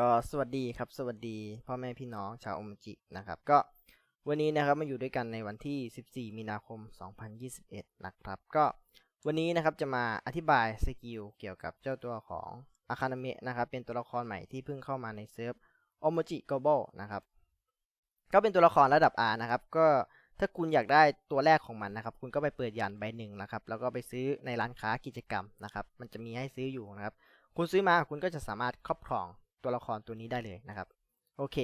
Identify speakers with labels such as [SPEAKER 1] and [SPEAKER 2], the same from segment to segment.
[SPEAKER 1] ก็สวัสดีครับ สวัสดีพ่อแม่พี่น้องชาวโอมจินะครับ ก็วันนี้นะครับมาอยู่ด้วยกันในวันที่ 14 มีนาคม 2021 นะครับ ก็วันนี้นะครับจะมาอธิบายสกิลเกี่ยวกับเจ้าตัวของอาคานเมะนะครับ เป็นตัวละครใหม่ที่เพิ่งเข้ามาในเซิร์ฟโอมจิ global นะครับ ก็เป็นตัวละครระดับ R นะครับ ก็ถ้าคุณอยากได้ตัวแรกของมันนะครับ คุณก็ไปเปิดยันใบหนึ่งนะครับ แล้วก็ไปซื้อในร้านค้ากิจกรรมนะครับ มันจะมีให้ซื้ออยู่นะครับ คุณซื้อมาคุณก็จะสามารถครอบครอง ตัวละครตัวนี้ได้เลยนะครับ โอเค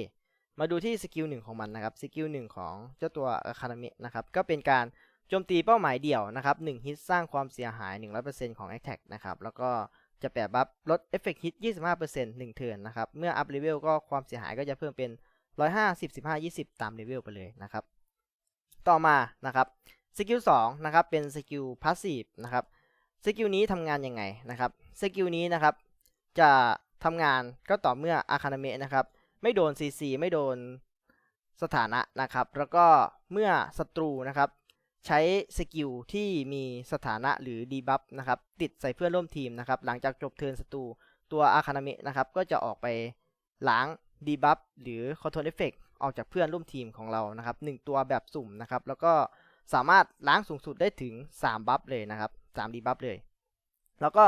[SPEAKER 1] มาดูที่สกิลหนึ่งของมันนะครับ สกิลหนึ่งของเจ้าตัวอาคาเมะนะครับ ก็เป็นการโจมตีเป้าหมายเดี่ยวนะครับ1ฮิตสร้างความเสียหาย 100%ของ Attack นะครับ แล้วก็จะแปะบัฟลดเอฟเฟกต์ฮิต25% 1เทิร์นนะครับ เมื่ออัพเลเวลก็ความเสียหายก็จะเพิ่มเป็น 150 15 20 ตามเลเวลไปเลยนะครับ ต่อมานะครับ สกิล2นะครับ เป็นสกิลพาสซีฟนะครับ สกิลนี้ทำงานยังไงนะครับ สกิลนี้นะครับ จะ ทำงานก็ต่อเมื่ออาคา a เมะนะครับ ไม่โดน CC ไม่โดนสถานะนะครับ แล้วก็เมื่อศัตรูนะครับ ใช้สกิลที่มีสถานะหรือดีบัฟนะครับ ติดใส่เพื่อนร่วมทีมนะครับ หลังจากจบเทิร์นศัตรูตัวอาคา a เมะนะครับ ก็จะออกไปล้างดีบัฟหรือคอนโทรลเอฟเฟกออกจากเพื่อนร่วมทีมของเรานะครับหนึ่งตัวแบบสุ่มนะครับ แล้วก็สามารถล้างสูงสุดได้ถึง 3 บัฟเลยนะครับ3ดีบัฟเลย แล้วก็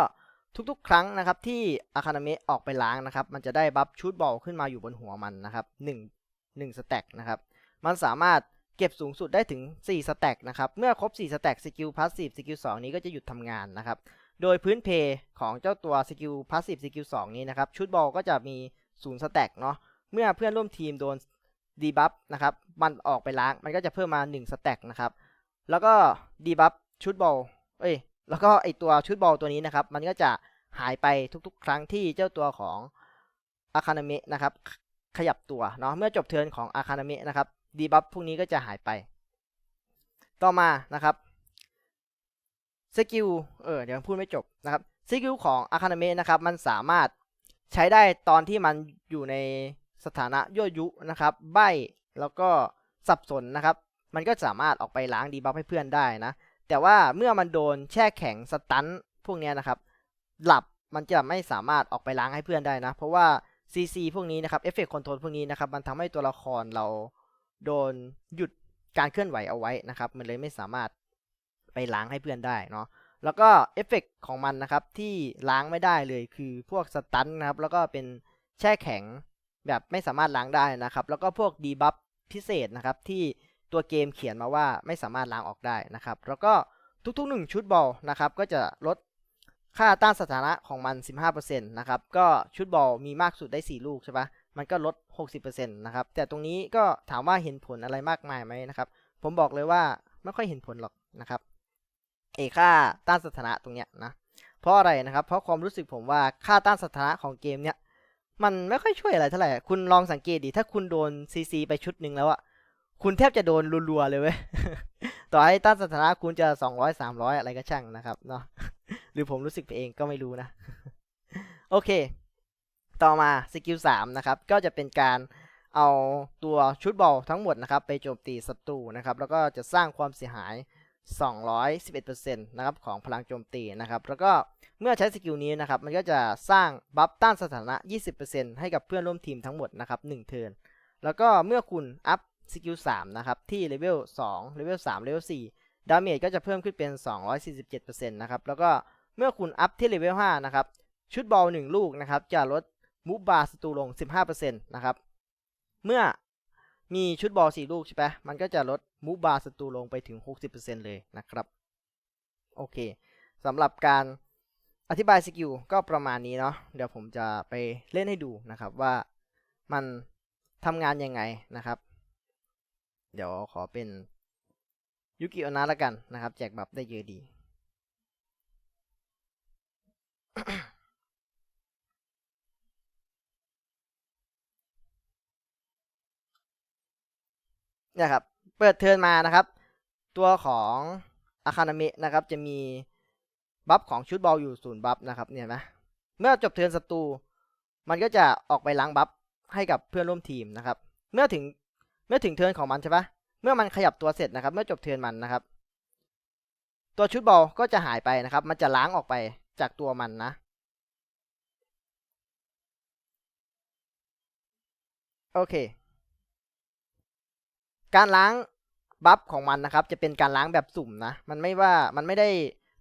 [SPEAKER 1] ทุกๆ ครั้งนะครับที่อาคา a เมะออกไปล้างนะครับ มันจะได้บัฟชูดบอลขึ้นมาอยู่บนหัวมันนะครับ1 1สแต็กนะครับ มันสามารถเก็บสูงสุดได้ถึง 4 สแต็กนะครับ เมื่อครบ 4 สแต็กสกิลพาสซีฟสกิล2นี้ก็จะหยุดทำงานนะครับ โดยพื้นเพของเจ้าตัวสกิลพาสซีฟสกิล2นี้นะครับ ชุดบอลก็จะมี 0 สแต็กเนาะ เมื่อเพื่อนร่วมทีมโดนดีบัฟนะครับ มันออกไปล้าง มันก็จะเพิ่มมา 1 สแต็กนะครับ แล้วก็ดีบัฟชุดบอล เอ้ย แล้วก็ไอตัวชุดบอลตัวนี้นะครับ มันก็จะหายไปทุกๆ ครั้งที่เจ้าตัวของอาคา a เมะนะครับขยับตัวเนาะเมื่อจบเทิร์นของอาคา a เมะนะครับดีบัฟพวกนี้ก็จะหายไป ต่อมานะครับสกิลเออเดี๋ยวพูดไม่จบนะครับสกิลของอาคา a เมะนะครับมันสามารถใช้ได้ตอนที่มันอยู่ในสถานะยั่วยุนะครับ ใบแล้วก็สับสนนะครับ มันก็สามารถออกไปล้างดีบัฟให้เพื่อนได้นะ แต่ว่าเมื่อมันโดนแช่แข็งสตันพวกนี้นะครับ หลับมันจะไม่สามารถออกไปล้างให้เพื่อนได้นะ เพราะว่า CC พวกนี้นะครับเอฟเฟกต์คอนโทรลพวกนี้นะครับ มันทำให้ตัวละครเราโดนหยุดการเคลื่อนไหวเอาไว้นะครับ มันเลยไม่สามารถไปล้างให้เพื่อนได้เนาะแล้วก็เอฟเฟกต์ของมันนะครับที่ล้างไม่ได้เลยคือพวกสตันนะครับ แล้วก็เป็นแช่แข็งแบบไม่สามารถล้างได้นะครับ แล้วก็พวกดีบัฟพิเศษนะครับที่ ตัวเกมเขียนมาว่าไม่สามารถล้างออกได้นะครับ แล้วก็ทุกๆหนึ่งชุดบอลนะครับ ก็จะลดค่าต้านสถานะของมัน 15%นะครับ ก็ชุดบอลมีมากสุดได้ 4 ลูกใช่ปะมันก็ลด 60%นะครับ แต่ตรงนี้ก็ถามว่าเห็นผลอะไรมากมายไหมนะครับ ผมบอกเลยว่าไม่ค่อยเห็นผลหรอกนะครับเอค่าต้านสถานะตรงเนี้ยนะ เพราะอะไรนะครับ เพราะความรู้สึกผมว่าค่าต้านสถานะของเกมเนี้ยมันไม่ค่อยช่วยอะไรเท่าไหร่ คุณลองสังเกตดิ ถ้าคุณโดนซีซีไปชุดหนึ่งแล้วอะ คุณแทบจะโดนรัวๆเลยเว้ย ต่อให้ต้านสถานะคุณจะสองร้อยสามร้อยอะไรก็ช่างนะครับเนาะ หรือผมรู้สึกไปเองก็ไม่รู้นะ โอเค ต่อมาสกิลสามนะครับ ก็จะเป็นการเอาตัวชุดบอลทั้งหมดนะครับ ไปโจมตีศัตรูนะครับ แล้วก็จะสร้างความเสียหาย 211%นะครับของพลังโจมตีนะครับ แล้วก็เมื่อใช้สกิลนี้นะครับ มันก็จะสร้างบัฟต้านสถานะ 20%ให้กับเพื่อนร่วมทีมทั้งหมดนะครับ1เทิร์นแล้วก็เมื่อคุณอัพ สกิล3นะครับ ที่เลเวล2เลเวล3เลเวล4ดาเมจก็จะเพิ่มขึ้นเป็น 247%นะครับ แล้วก็เมื่อคุณอัพที่เลเวล5นะครับ ชุดบอล1ลูกนะครับ จะลดมูฟบาร์ศัตรูลง 15%นะครับ เมื่อมีชุดบอล4ลูกใช่ไหมมันก็จะลดมูฟบาร์ศัตรูลงไปถึง 60%เลยนะครับ โอเคสำหรับการอธิบายสกิลก็ประมาณนี้เนาะเดี๋ยวผมจะไปเล่นให้ดูนะครับว่ามันทำงานยังไงนะครับ เดี๋ยวขอเป็นยุกิโอนะละกันนะครับ แจกบัฟได้เยอะดี เนี่ยครับ เปิดเทิร์นมานะครับ ตัวของอาคานามะนะครับ จะมีบัฟของชุดบอลอยู่ศูนย์บัฟนะครับเนี่ยนะเมื่อจบเทิร์นศัตรูมันก็จะออกไปล้างบัฟให้กับเพื่อนร่วมทีมนะครับ เมื่อถึง เมื่อถึงเทิร์นของมันใช่ปะเมื่อมันขยับตัวเสร็จนะครับ เมื่อจบเทิร์นมันนะครับ ตัวชุดบอลก็จะหายไปนะครับ มันจะล้างออกไปจากตัวมันนะ โอเค การล้างบัฟของมันนะครับ จะเป็นการล้างแบบสุ่มนะ มันไม่ว่ามันไม่ได้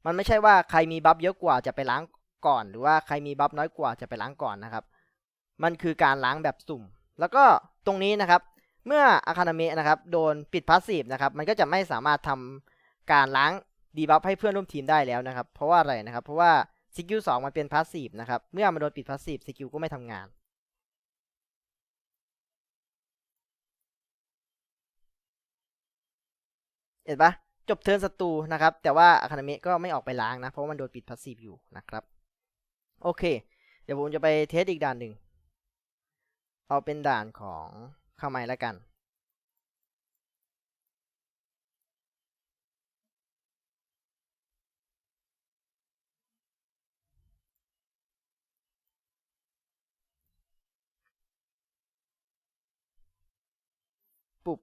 [SPEAKER 1] มันไม่ใช่ว่าใครมีบัฟเยอะกว่าจะไปล้างก่อน หรือว่าใครมีบัฟน้อยกว่าจะไปล้างก่อนนะครับ มันคือการล้างแบบสุ่ม แล้วก็ตรงนี้นะครับ เมื่ออาคานาเมะนะครับโดนปิดพาสซีฟนะครับมันก็จะไม่สามารถทำการล้างดีบัฟให้เพื่อนร่วมทีมได้แล้วนะครับ เพราะว่าอะไรนะครับ เพราะว่าสกิลสองมันเป็นพาสซีฟนะครับ เมื่อมันโดนปิดพาสซีฟสกิลก็ไม่ทำงาน เห็นปะจบเทิร์นศัตรูนะครับ แต่ว่าอาคานามะก็ไม่ออกไปล้างนะ เพราะว่ามันโดนปิดพาสซีฟอยู่นะครับ โอเค เดี๋ยวผมจะไปเทสอีกด่านหนึ่ง เอาเป็นด่านของ ข้าม้แล้วกัน ปุ๊บ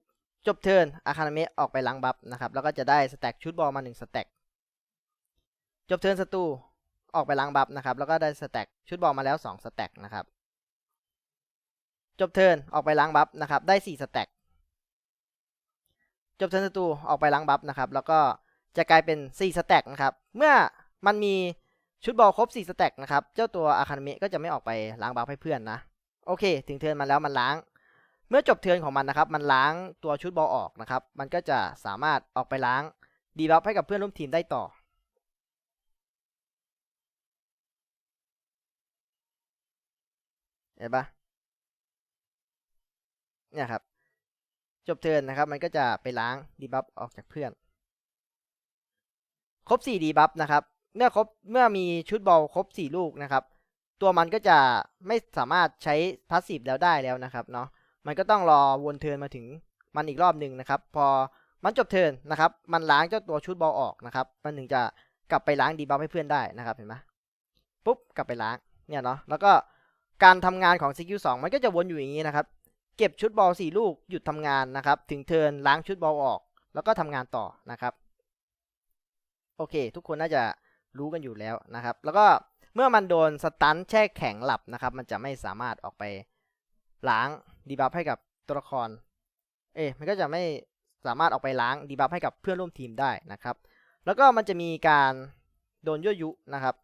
[SPEAKER 1] จบเทิร์นอาคานาเมะออกไปล้างบัฟนะครับ แล้วก็จะได้สแต็กชุดบอลมาหนึ่งสแต็กจบเทิร์นศัตรูออกไปล้างบัฟนะครับ แล้วก็ได้สแต็กชุดบอลมาแล้วสองสแต็กนะครับ จบเทิร์นออกไปล้างบัฟนะครับ ได้สี่สแต็กจบเทิร์นศัตรูออกไปล้างบัฟนะครับ แล้วก็จะกลายเป็นสี่สแต็กนะครับ เมื่อมันมีชุดบอลครบสี่สแต็กนะครับ เจ้าตัวอาคานาเมะก็จะไม่ออกไปล้างบัฟให้เพื่อนนะ โอเค ถึงเทิร์นมาแล้วมันล้าง เมื่อจบเทิร์นของมันนะครับ มันล้างตัวชุดบอลออกนะครับ มันก็จะสามารถออกไปล้างดีบัฟให้กับเพื่อนร่วมทีมได้ต่อเห็นปะ เนี่ยครับ จบเทิร์นนะครับ มันก็จะไปล้างดีบัฟออกจากเพื่อน ครบ4ดีบัฟนะครับ เมื่อครบเมื่อมีชุดบอลครบ 4 ลูกนะครับ ตัวมันก็จะไม่สามารถใช้พาสซีฟแล้วได้แล้วนะครับเนาะมันก็ต้องรอวนเทิร์นมาถึงมันอีกรอบหนึ่งนะครับ พอมันจบเทิร์นนะครับ มันล้างเจ้าตัวชุดบอลออกนะครับ มันถึงจะกลับไปล้างดีบัฟให้เพื่อนได้นะครับเห็นไหมปุ๊บกลับไปล้างเนี่ยเนาะแล้วก็การทำงานของ CQ2 มันก็จะวนอยู่อย่างนี้นะครับ เก็บชุดบอล4ลูกหยุดทำงานนะครับ ถึงเทิร์นล้างชุดบอลออก แล้วก็ทำงานต่อนะครับ โอเค ทุกคนน่าจะรู้กันอยู่แล้วนะครับ แล้วก็เมื่อมันโดนสตันแช่แข็งหลับนะครับ มันจะไม่สามารถออกไปล้างดีบัฟให้กับตัวละคร เอ๊ะมันก็จะไม่สามารถออกไปล้างดีบัฟให้กับเพื่อนร่วมทีมได้นะครับ แล้วก็มันจะมีการโดนยั่วยุนะครับ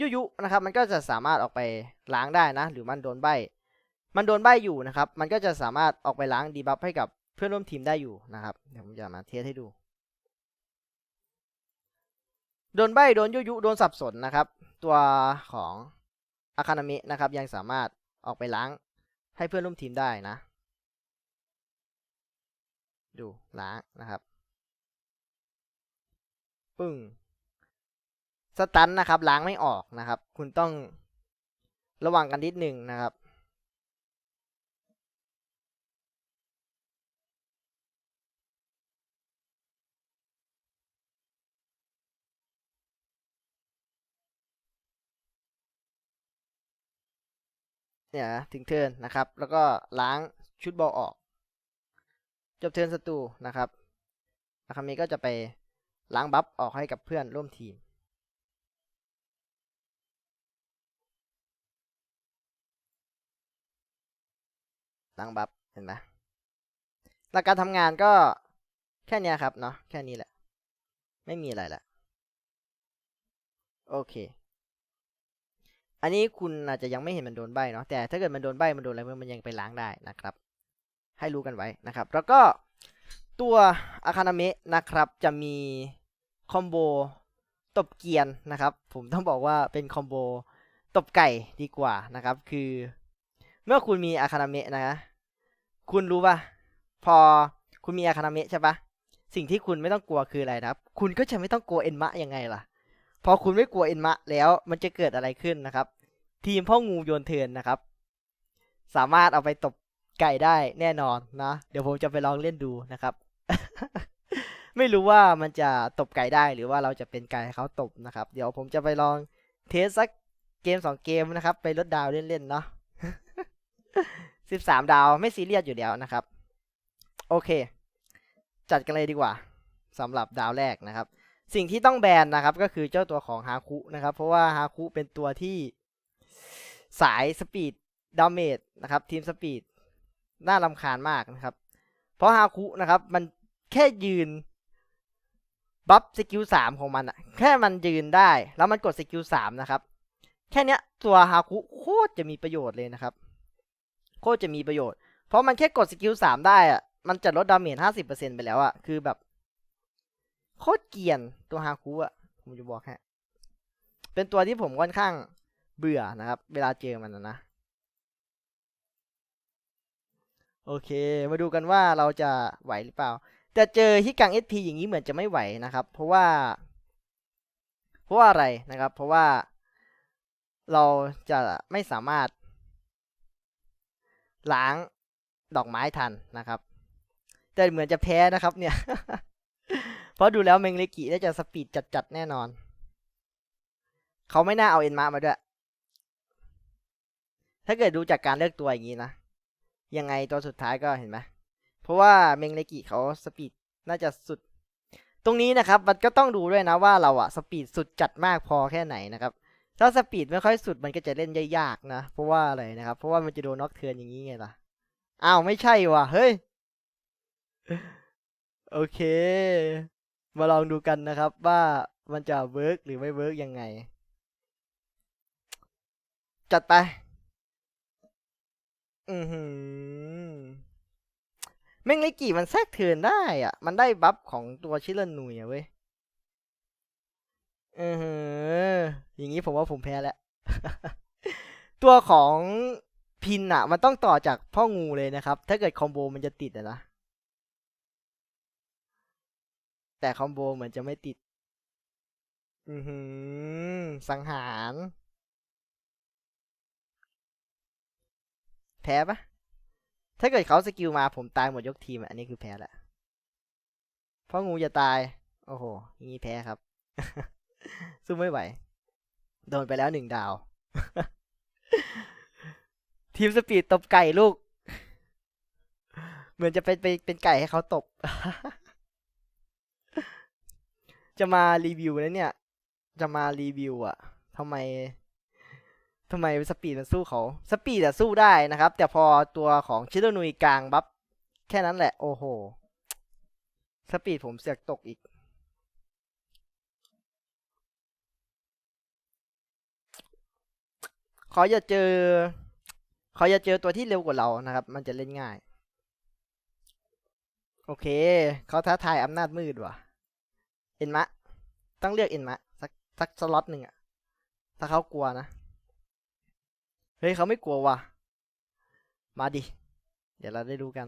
[SPEAKER 1] ยุยุนะครับมันก็จะสามารถออกไปล้างได้นะ หรือมันโดนใบ มันโดนใบอยู่นะครับ มันก็จะสามารถออกไปล้างดีบัฟให้กับเพื่อนร่วมทีมได้อยู่นะครับ เดี๋ยวผมจะมาเทสให้ดู โดนใบโดนยุยุโดนสับสนนะครับ ตัวของอาคานามินะครับ ยังสามารถออกไปล้างให้เพื่อนร่วมทีมได้นะ ดูล้างนะครับ ปึ้งสตันนะครับล้างไม่ออกนะครับ คุณต้องระวังกันนิดหนึ่งนะครับ เนี่ยถึงเทินนะครับ แล้วก็ล้างชุดบอลออก จบเทินศัตรูนะครับอาคามิก็จะไปล้างบัฟออกให้กับเพื่อนร่วมทีม ล้างบัฟเห็นไหมหลักการทำงานก็แค่นี้ครับเนาะแค่นี้แหละ ไม่มีอะไรละโอเค อันนี้คุณอาจจะยังไม่เห็นมันโดนใบเนาะแต่ถ้าเกิดมันโดนใบมันโดนอะไรมันยังไปล้างได้นะครับ ให้รู้กันไว้นะครับ แล้วก็ตัวอาคานาเมะนะครับจะมีคอมโบตบเกียนนะครับ ผมต้องบอกว่าเป็นคอมโบตบไก่ดีกว่านะครับ คือ เมื่อคุณมีอาคานาเมะนะคุณรู้ป่ะพอคุณมีอาคานาเมะใช่ปะสิ่งที่คุณไม่ต้องกลัวคืออะไรนะครับ คุณก็จะไม่ต้องกลัวเอ็นมะยังไงล่ะ พอคุณไม่กลัวเอ็นมะแล้วมันจะเกิดอะไรขึ้นนะครับ ทีมพ่องูโยนเทิร์นนะครับ สามารถเอาไปตบไก่ได้แน่นอนนะเดี๋ยวผมจะไปลองเล่นดูนะครับ ไม่รู้ว่ามันจะตบไก่ได้หรือว่าเราจะเป็นไก่ให้เขาตบนะครับ เดี๋ยวผมจะไปลองเทสสักเกมสองเกมนะครับ ไปลดดาวเล่นๆเนาะสิบสามดาวไม่ซีเรียสอยู่แล้วนะครับ โอเค จัดกันเลยดีกว่าสำหรับดาวแรกนะครับ สิ่งที่ต้องแบนนะครับ ก็คือเจ้าตัวของฮาคุนะครับ เพราะว่าฮาคุเป็นตัวที่ สายสปีดดาเมจนะครับ ทีมสปีดน่ารำคาญมากนะครับ เพราะฮาคุนะครับ มันแค่ยืนบัฟสกิลสามของมันอะแค่มันยืนได้ แล้วมันกดสกิลสามนะครับ แค่เนี้ยตัวฮาคุโคตรจะมีประโยชน์เลยนะครับ โคตรจะมีประโยชน์ เพราะมันแค่กดสกิลสามได้อะมันจะลดดาเมจห้าสิบเปอร์เซ็นไปแล้วอะคือแบบ โคตรเกียนตัวฮาคุอะผมจะบอกแค่เป็นตัวที่ผมค่อนข้าง เบื่อนะครับ เวลาเจอมันนะ โอเค มาดูกันว่าเราจะไหวหรือเปล่า แต่เจอฮิกังเอสพีอย่างนี้เหมือนจะไม่ไหวนะครับ เพราะว่า เพราะว่าอะไรนะครับ เพราะว่าเราจะไม่สามารถ ล้างดอกไม้ทันนะครับ แต่เหมือนจะแพ้นะครับเนี่ย เพราะดูแล้วเมงเลกิน่าจะสปีดจัดๆแน่นอน เขาไม่น่าเอาเอ็นมามาด้วย ถ้าเกิดดูจากการเลือกตัวอย่างนี้นะ ยังไงตัวสุดท้ายก็เห็นไหมเพราะว่าเมงเลกิเขาสปีดน่าจะสุด ตรงนี้นะครับ มันก็ต้องดูด้วยนะว่าเราอะสปีดสุดจัดมากพอแค่ไหนนะครับ ถ้าสปีดไม่ค่อยสุดมันก็จะเล่นยากๆนะ เพราะว่าอะไรนะครับ เพราะว่ามันจะโดนน็อกเทิร์นอย่างนี้ไงล่ะ อ้าวไม่ใช่ว่ะ เฮ้ย โอเค มาลองดูกันนะครับว่ามันจะเวิร์กหรือไม่เวิร์กยังไง จัดไป อือหือแม่งไลกี่มันแทรกเทิร์นได้อะ มันได้บัฟของตัวชิลนุยอะเว้ยอือหืออย่างนี้ผมว่าผมแพ้แล้ว ตัวของพินอะมันต้องต่อจากพ่องูเลยนะครับ ถ้าเกิดคอมโบมันจะติดอะนะ แต่คอมโบเหมือนจะไม่ติด อือหือ สังหาร แพ้ปะถ้าเกิดเขาสกิลมาผมตายหมดยกทีมอันนี้คือแพ้แหละเพราะงูจะตาย โอ้โหงี้แพ้ครับ สู้ไม่ไหว โดนไปแล้วหนึ่งดาว ทีมสปีดตบไก่ลูก เหมือนจะเป็นไปเป็นไก่ให้เขาตบ จะมารีวิวนะเนี่ย จะมารีวิวอะทำไม ทำไมสปีดมันสู้เขาสปีดอะสู้ได้นะครับ แต่พอตัวของชิโรนุยกลางบัฟแค่นั้นแหละ โอ้โห สปีดผมเสือกตกอีก ขออย่าเจอ ขออย่าเจอตัวที่เร็วกว่าเรานะครับ มันจะเล่นง่าย โอเค เขาท้าทายอำนาจมืดว่ะ เอ็นมะ ต้องเลือกเอ็นมะ สักสักสล็อตหนึ่งอะถ้าเขากลัวนะ เฮ้ยเขาไม่กลัวว่ะ มาดิ เดี๋ยวเราได้ดูกัน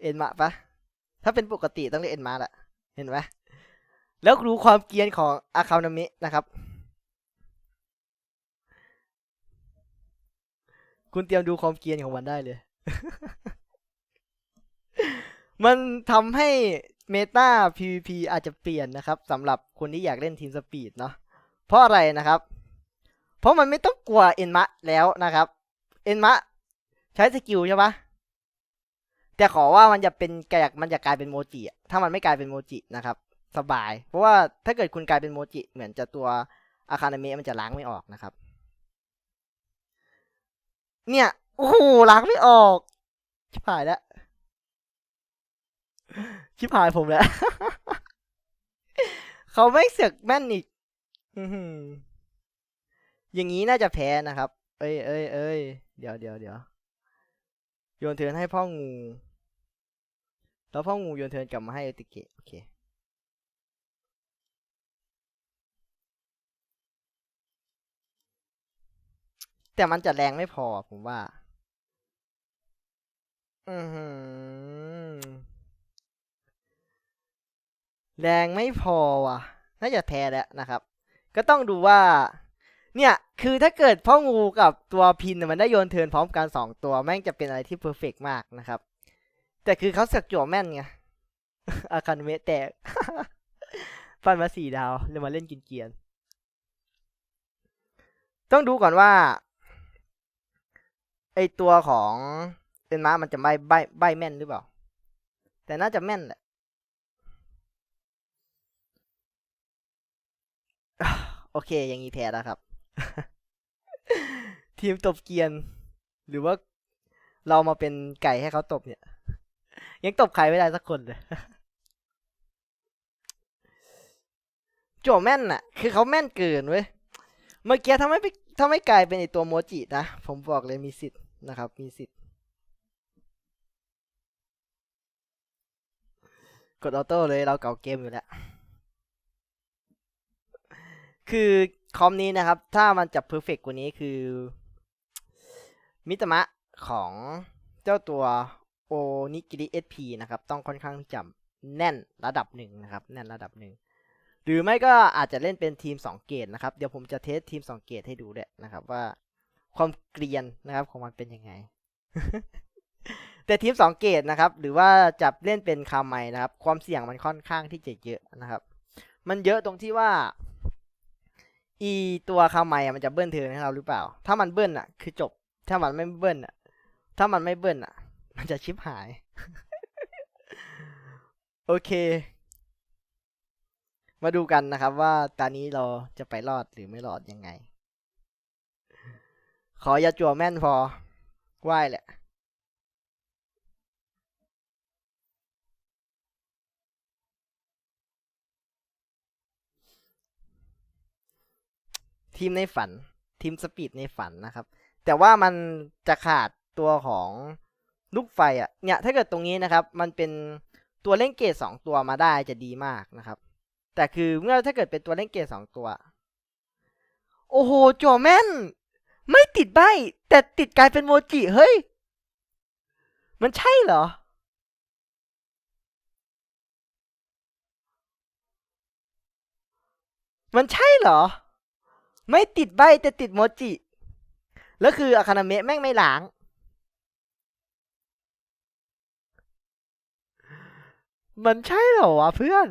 [SPEAKER 1] เอ็นมะปะถ้าเป็นปกติต้องเรียกเอ็นมะแหละ เห็นไหมแล้วรู้ความเกียนของอาคานามินะครับ คุณเตรียมดูความเกียนของมันได้เลย มันทำให้เมตา PVP อาจจะเปลี่ยนนะครับสำหรับคนที่อยากเล่นทีมสปีดเนาะ เพราะอะไรนะครับ เพราะมันไม่ต้องกลัวเอ็นมะแล้วนะครับ เอ็นมะใช้สกิลใช่ปะแต่ขอว่ามันจะเป็นกายมันจะกลายเป็นโมจิถ้ามันไม่กลายเป็นโมจินะครับ สบาย เพราะว่าถ้าเกิดคุณกลายเป็นโมจิเหมือนจะตัวอาคานาเมะมันจะล้างไม่ออกนะครับ เนี่ยโอ้โหล้างไม่ออก ชิบหายแล้ว ชิบหายผมแล้ว เขาไม่เสือกแม่นอีก อย่างนี้น่าจะแพ้นะครับ เอ้ยเอ้ยเอ้ยเดี๋ยวเดี๋ยวเดี๋ยวโยนเทินให้พ่องู แล้วพ่องูโยนเทินกลับมาให้เอติเกะโอเคแต่มันจะแรงไม่พอผมว่า อือแรงไม่พอว่ะ น่าจะแพ้แล้วนะครับ ก็ต้องดูว่า เนี่ย คือถ้าเกิดพ่องูกับตัวพินมันได้โยนเทินพร้อมกันสองตัวแม่งจะเป็นอะไรที่เพอร์เฟกมากนะครับ แต่คือเขาสือกจั่วแม่นไงอาคาเมะแตกฟันมาสี่ดาวเลยมาเล่นกินเกียน ต้องดูก่อนว่า ไอตัวของเป็นม้ามันจะใบใบใบแม่นหรือเปล่า แต่น่าจะแม่นแหละ โอเค อย่างนี้แพ้แล้วครับ ทีมตบเกียน หรือว่าเรามาเป็นไก่ให้เขาตบเนี่ย ยังตบใครไม่ได้สักคนเลยโจแม่นน่ะ คือเขาแม่นเกินเว้ย เมื่อกี้ถ้าไม่ไปถ้าไมกลายเป็นไอตัวโมจินะ ผมบอกเลยมีสิทธิ์นะครับ มีสิทธิ์ กดออโต้เลยเราเก่าเกมอยู่แล้ว คือคอมนี้นะครับ ถ้ามันจะเพอร์เฟกกว่านี้คือ มิตมะของเจ้าตัวโอนิกิริเอสพีนะครับ ต้องค่อนข้างที่จะแน่นระดับหนึ่งนะครับ แน่นระดับหนึ่งหรือไม่ก็อาจจะเล่นเป็นทีม 2 เกรดนะครับ เดี๋ยวผมจะเทสทีม 2 เกรดให้ดูด้วยนะครับว่าความเกรียนนะครับของมันเป็นยังไง แต่ทีม 2 เกรดนะครับ หรือว่าจับเล่นเป็นคาไมนะครับ ความเสี่ยงมันค่อนข้างที่จะเยอะนะครับ มันเยอะตรงที่ว่า อีตัวคาไมอะมันจะเบิ้ลเทิร์นให้เราหรือเปล่า ถ้ามันเบิ้ลอะ คือจบ ถ้ามันไม่เบิ้ลอะ ถ้ามันไม่เบิ้ลอะ มันจะชิบหาย โอเค มาดูกันนะครับว่าตอนนี้เราจะไปรอดหรือไม่รอดยังไง ขออย่าจั่วแม่นพอไหวแหละ ทีมในฝันทีมสปีดในฝันนะครับ แต่ว่ามันจะขาดตัวของลูกไฟอะเนี่ยถ้าเกิดตรงนี้นะครับ มันเป็นตัวเล่นเกรดสองตัวมาได้จะดีมากนะครับ แต่คือเมื่อถ้าเกิดเป็นตัวเล่นเกรดสองตัว โอ้โหจั่วแม่น ไม่ติดใบ แต่ติดกลายเป็นโมจิเฮ้ย มันใช่เหรอมันใช่เหรอ ไม่ติดใบแต่ติดโมจิ แล้วคืออาคานาเมะแม่งไม่ล้าง มันใช่เหรอวะเพื่อน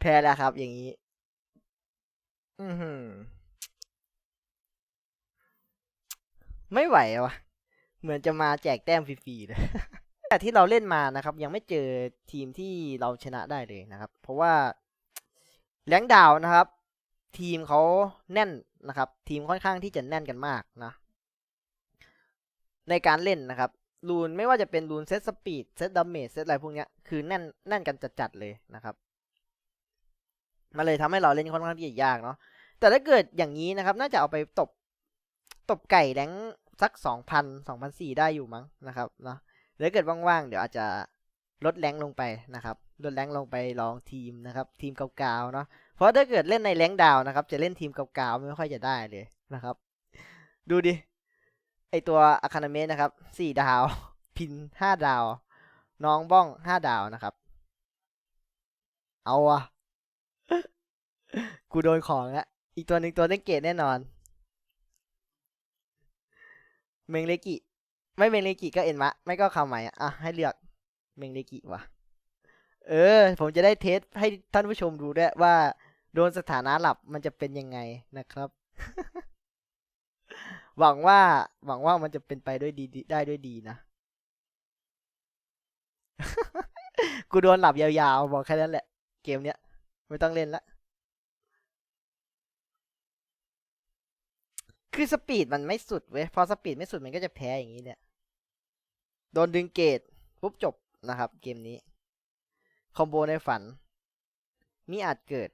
[SPEAKER 1] แพ้แล้วครับอย่างนี้ อือหือไม่ไหววะเหมือนจะมาแจกแต้มฟรีๆเลยแต่ที่เราเล่นมานะครับ ยังไม่เจอทีมที่เราชนะได้เลยนะครับ เพราะว่า แรงดาวนะครับ ทีมเขาแน่นนะครับ ทีมค่อนข้างที่จะแน่นกันมากนะในการเล่นนะครับรูนไม่ว่าจะเป็นรูนเซตสปีดเซตดาเมจเซตอะไรพวกนี้คือแน่นแน่นกันจัดๆเลยนะครับมันเลยทำให้เราเล่นค่อนข้างที่จะยากเนาะแต่ถ้าเกิดอย่างนี้นะครับ น่าจะเอาไปตบตบไก่แรงสักสองพันสองพันสี่ได้อยู่มั้งนะครับเนาะแล้วเกิดว่างๆ เดี๋ยวอาจจะลดแรงลงไปนะครับ ลดแรงลงไปลองทีมนะครับ ทีมเก่าๆเนาะเพราะถ้าเกิดเล่นในแรงดาวนะครับ จะเล่นทีมเก่าๆไม่ค่อยจะได้เลยนะครับ ดูดิ ไอตัวอาคานาเมะนะครับสี่ดาว พินห้าดาว น้องบ้องห้าดาวนะครับ เอาอะกูโดนของล้วอีกตัวหนึ่งตัวเล่นเกตแน่นอน เมงเลกิ ไม่เมงเลกิก็เอ็นมะ ไม่ก็คำใหม่อะให้เลือก เมงเลกิวะ เออ ผมจะได้เทสให้ท่านผู้ชมดูด้วยว่า โดนสถานะหลับมันจะเป็นยังไงนะครับ หวังว่า หวังว่ามันจะเป็นไปด้วยดีได้ด้วยดีนะ กูโดนหลับยาวๆ บอกแค่นั้นแหละ เกมเนี้ย ไม่ต้องเล่นละคือสปีดมันไม่สุดเว้ย พอสปีดไม่สุดมันก็จะแพ้อย่างนี้เนี่ย โดนดึงเกตปุ๊บจบนะครับ เกมนี้ คอมโบในฝันนี่อาจเกิด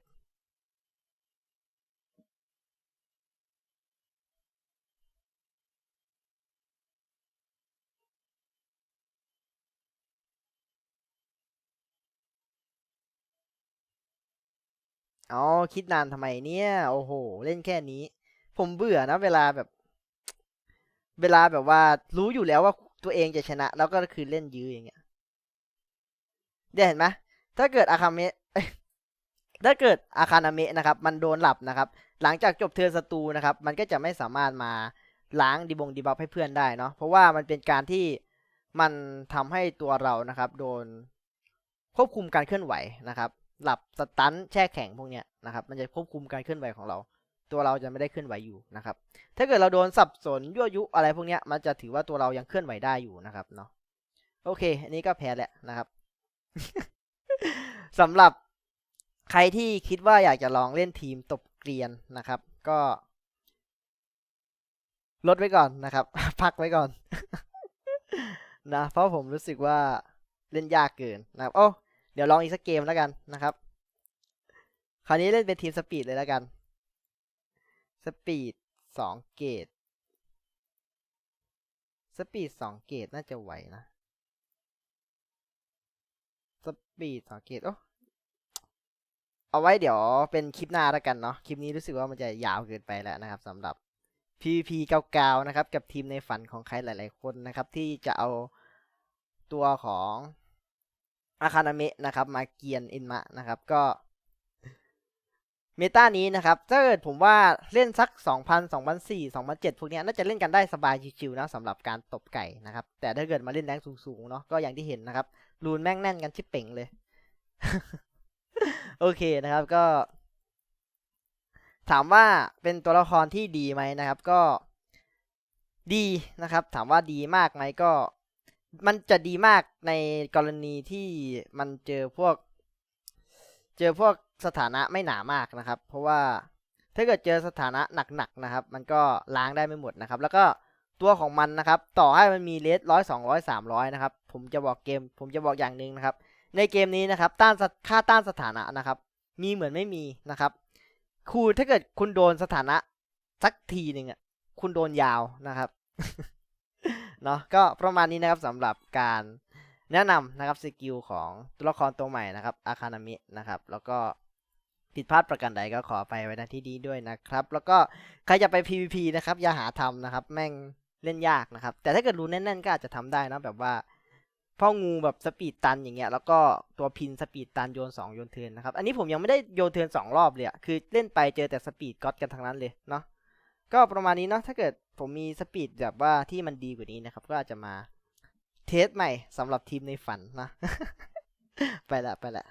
[SPEAKER 1] อ๋อคิดนานทำไมเนี่ย โอ้โห เล่นแค่นี้ ผมเบื่อนะ เวลาแบบ เวลาแบบว่า รู้อยู่แล้วว่าตัวเองจะชนะ แล้วก็คือเล่นยื้ออย่างเงี้ยเดี๋ยวเห็นไหม ถ้าเกิดอาคาเมะถ้าเกิดอาคานาเมะนะครับมันโดนหลับนะครับ หลังจากจบเทิร์นศัตรูนะครับมันก็จะไม่สามารถมาล้างดีบงดีบัฟให้เพื่อนได้เนาะเพราะว่ามันเป็นการที่มันทำให้ตัวเรานะครับ โดนควบคุมการเคลื่อนไหวนะครับ หลับสตันแช่แข็งพวกเนี้ยนะครับ มันจะควบคุมการเคลื่อนไหวของเรา ตัวเราจะไม่ได้เคลื่อนไหวอยู่นะครับ ถ้าเกิดเราโดนสับสนยั่วยุอะไรพวกเนี้ยมันจะถือว่าตัวเรายังเคลื่อนไหวได้อยู่นะครับเนาะโอเค อันนี้ก็แพ้แหละนะครับ สำหรับใครที่คิดว่าอยากจะลองเล่นทีมตบเกรียนนะครับ ก็ ลดไว้ก่อนนะครับ พักไว้ก่อน นะ เพราะผมรู้สึกว่าเล่นยากเกินนะครับ โอ้เดี๋ยวลองอีกสักเกมแล้วกันนะครับ คราวนี้เล่นเป็นทีมสปีดเลยแล้วกัน สปีดสองเกตสปีดสองเกตน่าจะไหวนะ สปีดสองเกตโอ้ เอาไว้เดี๋ยวเป็นคลิปหน้าแล้วกันเนาะ คลิปนี้รู้สึกว่ามันจะยาวเกินไปแล้วนะครับสำหรับ PVP เก่าๆนะครับ กับทีมในฝันของใครหลาย ๆ คนนะครับ ที่จะเอาตัวของอาคานาเมะนะครับ มาเกียนอินมะนะครับก็เมตานี้นะครับถ้าเกิดผมว่าเล่นสัก 2,000 2,004 2,007 พวกนี้น่าจะเล่นกันได้สบายชิวๆนะสำหรับการตบไก่นะครับ แต่ถ้าเกิดมาเล่นแรงสูงๆเนาะก็อย่างที่เห็นนะครับรูนแม่งแน่นกันชิบเป่งเลย โอเคนะครับก็ ถามว่าเป็นตัวละครที่ดีไหมนะครับ ก็ดีนะครับ ถามว่าดีมากไหมก็ มันจะดีมากในกรณีที่มันเจอพวก เจอพวกสถานะไม่หนามากนะครับ เพราะว่าถ้าเกิดเจอสถานะหนักๆนะครับ มันก็ล้างได้ไม่หมดนะครับ แล้วก็ตัวของมันนะครับ ต่อให้มันมีเลสร้อยสองร้อยสามร้อยนะครับ ผมจะบอกเกม ผมจะบอกอย่างหนึ่งนะครับ ในเกมนี้นะครับต้านค่าต้านสถานะนะครับ มีเหมือนไม่มีนะครับครูถ้าเกิดคุณโดนสถานะสักทีหนึ่งอะคุณโดนยาวนะครับเนาะก็ประมาณนี้นะครับสำหรับการแนะนำนะครับสกิลของตัวละครตัวใหม่นะครับอาคานามินะครับ แล้วก็ผิดพลาดประการใดก็ขอไปไว้ณที่นี้ด้วยนะครับ แล้วก็ใครจะไป PVP นะครับ อย่าหาทำนะครับ แม่งเล่นยากนะครับ แต่ถ้าเกิดรู้แน่นๆก็อาจจะทำได้นะแบบว่า พ่องูแบบสปีดตันอย่างเงี้ยแล้วก็ตัวพินสปีดตันโยนสองโยนเทินนะครับ อันนี้ผมยังไม่ได้โยนเทินสองรอบเลยอะคือเล่นไปเจอแต่สปีดก็อดกันทั้งนั้นเลยเนาะก็ประมาณนี้เนาะถ้าเกิดผมมีสปีดแบบว่าที่มันดีกว่านี้นะครับ ก็อาจจะมาเทสใหม่สำหรับทีมในฝันนะ ไปละไปละ